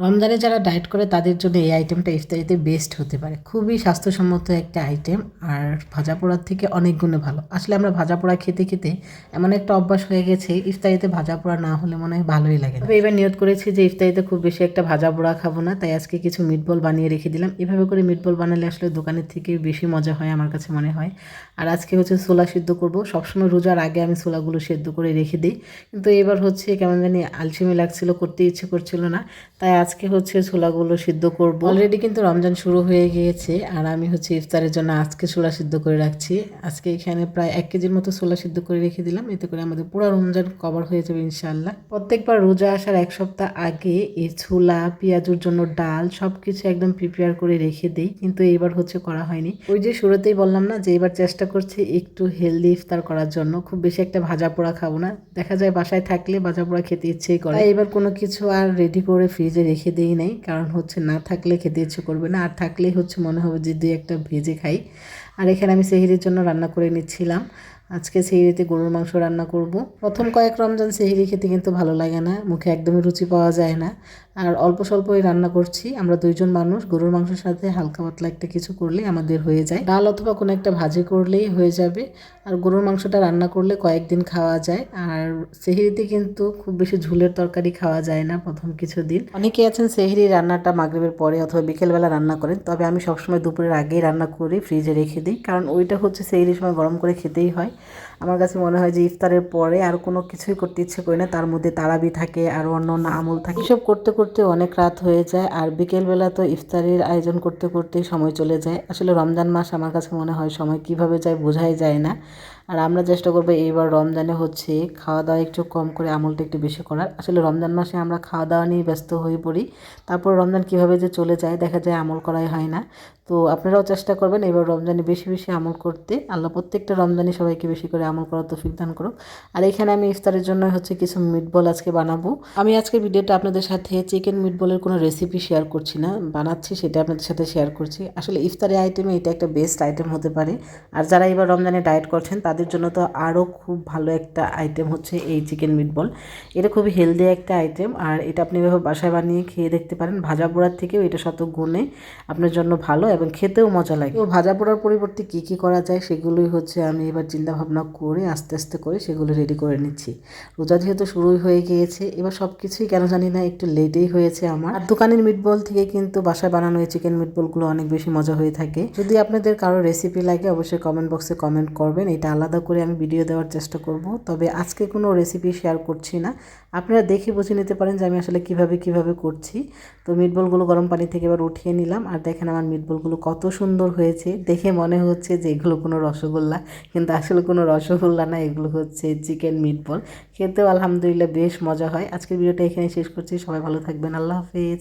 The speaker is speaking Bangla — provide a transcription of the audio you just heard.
রমজানে যারা ডায়েট করে, তাদের জন্য এই আইটেমটা ইফতারিতে বেস্ট হতে পারে। খুবই স্বাস্থ্যসম্মত একটা আইটেম আর ভাজা পোড়ার থেকে অনেক গুণে ভালো। আসলে আমরা ভাজা পোড়া খেতে খেতে এমন একটা অভ্যাস হয়ে গেছে, ইফতারিতে ভাজা পোড়া না হলে মনে হয় ভালোই লাগে তবে এবার নিয়ত করেছি যে ইফতারিতে খুব বেশি একটা ভাজা পোড়া খাব না, তাই আজকে কিছু মিটবল বানিয়ে রেখে দিলাম। এভাবে করে মিটবল বানালে আসলে দোকানের থেকে বেশি মজা হয় আমার কাছে মনে হয়। আর আজকে হচ্ছে ছোলা সিদ্ধ করব। সবসময় রোজার আগে আমি ছোলাগুলো সেদ্ধ করে রেখে দিই। কিন্তু এবার হচ্ছে কেমন জানি আলসেমি লাগছিল, করতে ইচ্ছে করছিল না। তাই আজকে হচ্ছে ছোলাগুলো সিদ্ধ করব। অলরেডি কিন্তু রমজান শুরু হয়ে গিয়েছে আর আমি হচ্ছে ইফতারের জন্য আজকে ছোলা সিদ্ধ করে রাখছি। আজকে এখানে প্রায় এক কেজির মতো ছোলা সিদ্ধ করে রেখে দিলাম। এতে করে আমাদের পুরো রমজান কভার হয়ে যাবে ইনশাল্লাহ প্রত্যেকবার রোজা আসার এক সপ্তাহ আগে এই ছোলা, পেঁয়াজুর জন্য ডাল সব কিছু একদম প্রিপেয়ার করে রেখে দিই। কিন্তু এইবার হচ্ছে করা হয়নি। ওই যে শুরুতেই বললাম না যে এবার চেষ্টা করছি একটু হেলদি ইফতার করার জন্য। খুব বেশি একটা ভাজা পোড়া খাব না। দেখা যায় বাসায় থাকলে ভাজা পোড়া খেতে ইচ্ছেই করে। এবার কোনো কিছু আর রেডি করে ফ্রিজে রেখে দিই নাই, কারণ হচ্ছে না থাকলে খেতে ইচ্ছে করবে না। আর থাকলেই হচ্ছে মনে হবে যে দুই একটা ভেজে খাই। আর এখানে আমি সেহিরির জন্য রান্না করে নিচ্ছিলাম। আজকে সেহিরিতে গরুর মাংস রান্না করব। প্রথম কয়েক রমজান সেহিরি খেতে কিন্তু ভালো লাগে না, মুখে একদমই রুচি পাওয়া যায় না। আর অল্প স্বল্পই রান্না করছি, আমরা দুইজন মানুষ, গরুর মাংসের সাথে হালকা পাতলা একটা কিছু করলেই আমাদের হয়ে যায়। ডাল অথবা কোনো একটা ভাজি করলেই হয়ে যাবে। আর গরুর মাংসটা রান্না করলে কয়েকদিন খাওয়া যায়। আর সেহিরিতে কিন্তু খুব বেশি ঝুলের তরকারি খাওয়া যায় না প্রথম কিছু দিন অনেকে আছেন সেহিরি রান্নাটা মাগরীবের পরে অথবা বিকেলবেলা রান্না করেন। তবে আমি সবসময় দুপুরের আগেই রান্না করি ফ্রিজে রেখে দিই। কারণ ওইটা হচ্ছে সেহিরির সময় গরম করে খেতেই হয়। আমার কাছে মনে হয় যে ইফতারের পরে আর কোনো কিছুই করতে ইচ্ছে করি না, তার মধ্যে তারাবি থাকে আর অন্য অন্য আমল থাকে। এসব করতে করতে অনেক রাত হয়ে যায় আর বিকেলবেলা তো ইফতারের আয়োজন করতে করতেই সময় চলে যায়। আসলে রমজান মাস আমার কাছে মনে হয় সময় কীভাবে যায় বোঝাই যায় না। আর আমরা চেষ্টা করব এইবার রমজানে হচ্ছে খাওয়া দাওয়া একটু কম করে আমলটা একটু বেশি করার। আসলে রমজান মাসে আমরা খাওয়া দাওয়া নিয়ে ব্যস্ত হয়ে পড়ি। তারপর রমজান কীভাবে যে চলে যায় দেখা যায় আমল করাই হয় না। তো আপনারাও চেষ্টা করবেন এবার রমজানে বেশি বেশি আমল করতে। আল্লাহ প্রত্যেকটা রমজানে সবাইকে বেশি করে আমল করার তৌফিক দান করুক। আর এখানে আমি ইফতারের জন্য হচ্ছে কিছু মিটবল আজকে বানাবো। আমি আজকে ভিডিওটা আপনাদের সাথে চিকেন মিটবলের কোনো রেসিপি শেয়ার করছি না। বানাচ্ছি সেটা আপনাদের সাথে শেয়ার করছি। আসলে ইফতারের আইটেমে এটা একটা বেস্ট আইটেম হতে পারে। আর যারা এবার রমজানে ডায়েট করছেন তাদের জন্য তো আরও খুব ভালো একটা আইটেম হচ্ছে এই চিকেন মিটবল এটা খুবই হেলদি একটা আইটেম আর এটা আপনি এভাবে বাসায় বানিয়ে খেয়ে দেখতে পারেন। ভাজা পোড়ার থেকেও এটা শত গুণে আপনার জন্য ভালো এবং খেতেও মজা লাগে। তো ভাজা পোড়ার পরিবর্তে কী কী করা যায় সেগুলোই হচ্ছে আমি এবার চিন্তা ভাবনা করে আস্তে আস্তে করে সেগুলো রেডি করে নিচ্ছি। রোজা যেহেতু শুরুই হয়ে গিয়েছে, এবার সব কিছুই কেন জানি না একটু লেটেই হয়েছে আমার। আর দোকানের মিটবল থেকে কিন্তু বাসায় বানানো এই চিকেন মিটবলগুলো অনেক বেশি মজা হয়ে থাকে। যদি আপনাদের কারও রেসিপি লাগে অবশ্যই কমেন্ট বক্সে কমেন্ট করবেন, এটা আলাদা করে আমি ভিডিও দেওয়ার চেষ্টা করব। তবে আজকে কোনো রেসিপি শেয়ার করছি না। আপনারা দেখে বুঝে নিতে পারেন যে আমি আসলে কীভাবে কীভাবে করছি। তো মিটবলগুলো গরম পানি থেকে এবার উঠিয়ে নিলাম। আর দেখেন আমার মিটবলগুলো কত সুন্দর হয়েছে। দেখে মনে হচ্ছে যে এগুলো কোনো রসগোল্লা। কিন্তু আসলে কোনো রসগোল্লা না, এগুলো হচ্ছে চিকেন মিটবল খেতেও আলহামদুলিল্লাহ বেশ মজা হয়। আজকের ভিডিওটা এখানে শেষ করছি। সবাই ভালো থাকবেন। আল্লাহ হাফিজ।